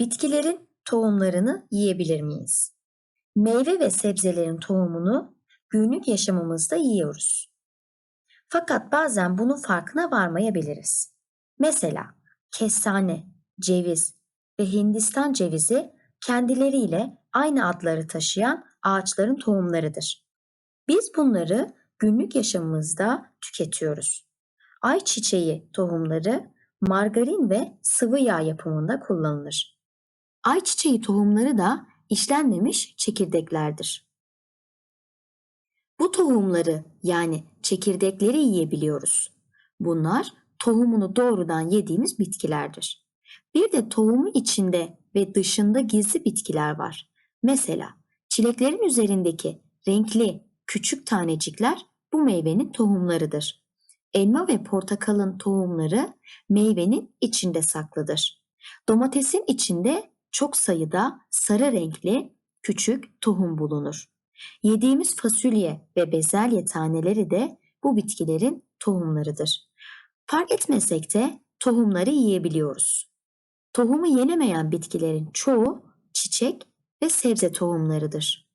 Bitkilerin tohumlarını yiyebilir miyiz? Meyve ve sebzelerin tohumunu günlük yaşamımızda yiyoruz. Fakat bazen bunun farkına varmayabiliriz. Mesela kestane, ceviz ve Hindistan cevizi kendileriyle aynı adları taşıyan ağaçların tohumlarıdır. Biz bunları günlük yaşamımızda tüketiyoruz. Ayçiçeği tohumları margarin ve sıvı yağ yapımında kullanılır. Ayçiçeği tohumları da işlenmemiş çekirdeklerdir. Bu tohumları yani çekirdekleri yiyebiliyoruz. Bunlar tohumunu doğrudan yediğimiz bitkilerdir. Bir de tohumu içinde ve dışında gizli bitkiler var. Mesela çileklerin üzerindeki renkli küçük tanecikler bu meyvenin tohumlarıdır. Elma ve portakalın tohumları meyvenin içinde saklıdır. Domatesin içinde çok sayıda sarı renkli küçük tohum bulunur. Yediğimiz fasulye ve bezelye taneleri de bu bitkilerin tohumlarıdır. Fark etmesek de tohumları yiyebiliyoruz. Tohumu yenemeyen bitkilerin çoğu çiçek ve sebze tohumlarıdır.